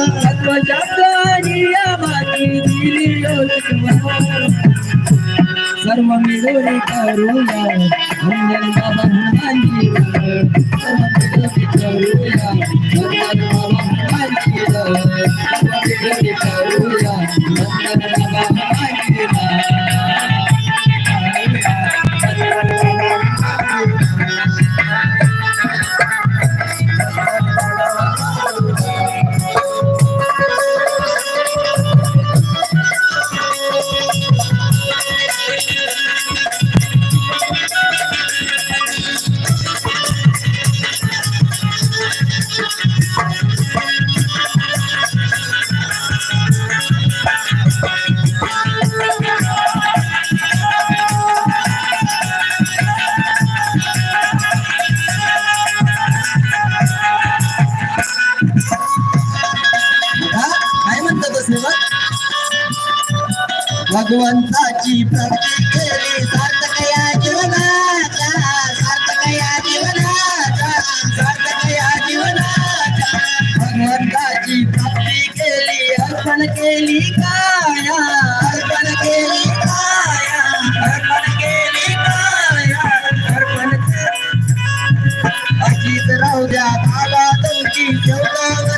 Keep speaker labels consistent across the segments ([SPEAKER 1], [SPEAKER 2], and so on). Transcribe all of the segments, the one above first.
[SPEAKER 1] सर्व मिळून करूया वंदन बाबा हनुमानजी सर्व मिळून करूया वंदन बाबा हनुमानजी
[SPEAKER 2] भगवंताची प्राप्ती केली. सार्थक या जीवनाचा सार्थक या जीवनाचा सार्थक या जीवनाचा. भगवंताची भक्ती केली अर्पण केली काया. अर्पण केली काया. अर्पण केली काया. अर्पण अशीच राहू द्या तुमची जेवढा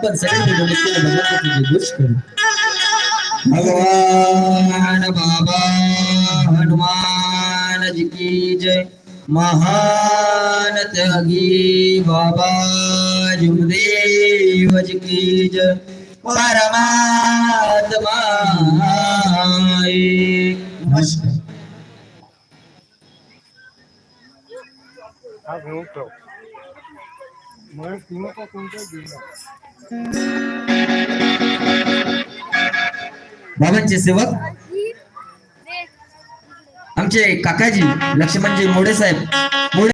[SPEAKER 1] आपण सगळे मिळून केले भगवंताची गोष्ट करू
[SPEAKER 2] भगवान बाबा हनुमान जी की जय महान त्यागी बाबा जुमदेव जी की जय परमात्मा नमस्कार
[SPEAKER 3] हा घेऊन ठेव मग तिनं का कोणत्या गेला
[SPEAKER 2] बाबांचे सेवक. आमचे काकाजी लक्ष्मणजी मोडे साहेब. मोडे